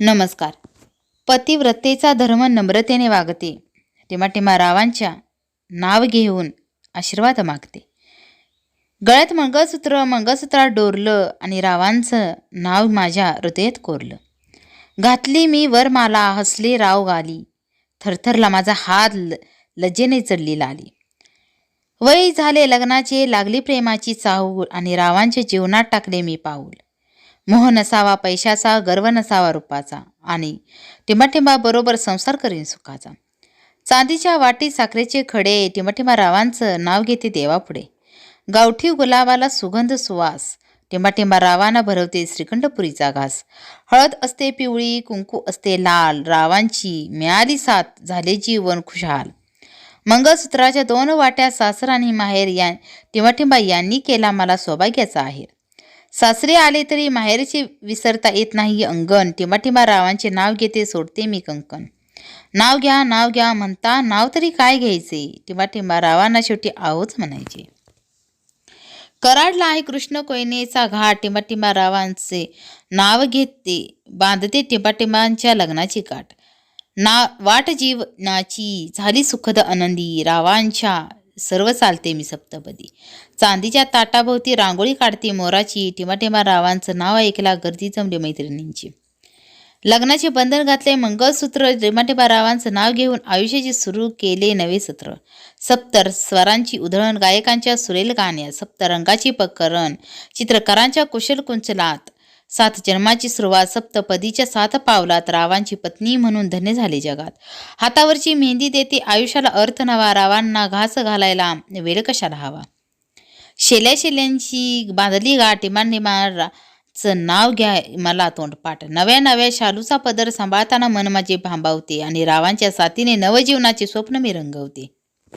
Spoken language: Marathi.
नमस्कार. पतिव्रतेचा धर्म नम्रतेने वागते. टिमाटिमा रावांच्या नाव घेऊन आशीर्वाद मागते. गळ्यात मंगळसूत्र मंगळसूत्रात डोरलं आणि रावांचं नाव माझ्या हृदयात कोरलं. घातली मी वरमाला हसले राव गाली. थरथरला माझा हात ल लज्जेने चढली लाली. वय झाले लग्नाचे लागली प्रेमाची चाहूल आणि रावांच्या जीवनात टाकले मी पाऊल. मोह नसावा पैशाचा गर्व नसावा रूपाचा आणि टिंबाटिंबा बरोबर संसार करीन सुखाचा. चांदीच्या वाटी साखरेचे खडे टिंबाटिंबा रावांचं नाव घेते देवापुढे. गावठी गुलाबाला सुगंध सुवास टिंबाटिंबा रावांना भरवते श्रीखंडपुरीचा घास हळद असते पिवळी कुंकू असते लाल रावांची मिळाली साथ झाले जीवन खुशाल. मंगळसूत्राच्या दोन वाट्या सासर आणि माहेर या टिंबाटिंबा यांनी केला मला सौभाग्याचा आहेर सासरे आले तरी माहेरचे विसरता येत नाही अंगण. टिमाटिमा रावांचे नाव घेते सोडते मी कंकण. नाव घ्या नाव घ्या म्हणता नाव तरी काय घ्यायचे? टिमाटिमा रावांना शेवटी आहोच म्हणायचे. कराडला आहे कृष्ण कोयनेचा घाट. टिमाटिमा रावांचे नाव घेते बांधते टिमाटिमांच्या लग्नाची गाठ. ना वाट जीवनाची झाली सुखद आनंदी. रावांच्या सर्व चालते मी सप्तपदी. चांदीच्या ताटाभोवती रांगोळी काढते मोराची टिमाटिमा रावांचं नाव ऐकला गर्दी जमली मैत्रिणींची. लग्नाचे बंधन घातले मंगळसूत्र टिमाटिमा रावांचं नाव घेऊन आयुष्याचे सुरू केले नवे सत्र. सप्तर स्वरांची उधळण गायकांच्या सुरेल गाण्या सप्तरंगाची प्रकरण चित्रकारांच्या कुशल कुंचलात सात जन्माची सुरुवात सप्तपदीच्या सात पावलात रावांची पत्नी म्हणून धन्य झाले जगात. हातावरची मेहंदी देते आयुष्याला अर्थ नवा रावांना घास घालायला वेळ कशाला हवा शेल्या शेल्यांची बांधली गाठ इमानिमाराचं नाव घ्या मला तोंडपाठ. नव्या नव्या शालूचा पदर सांभाळताना मन माझे भांबावते आणि रावांच्या साथीने नवजीवनाचे स्वप्न मी रंगवते.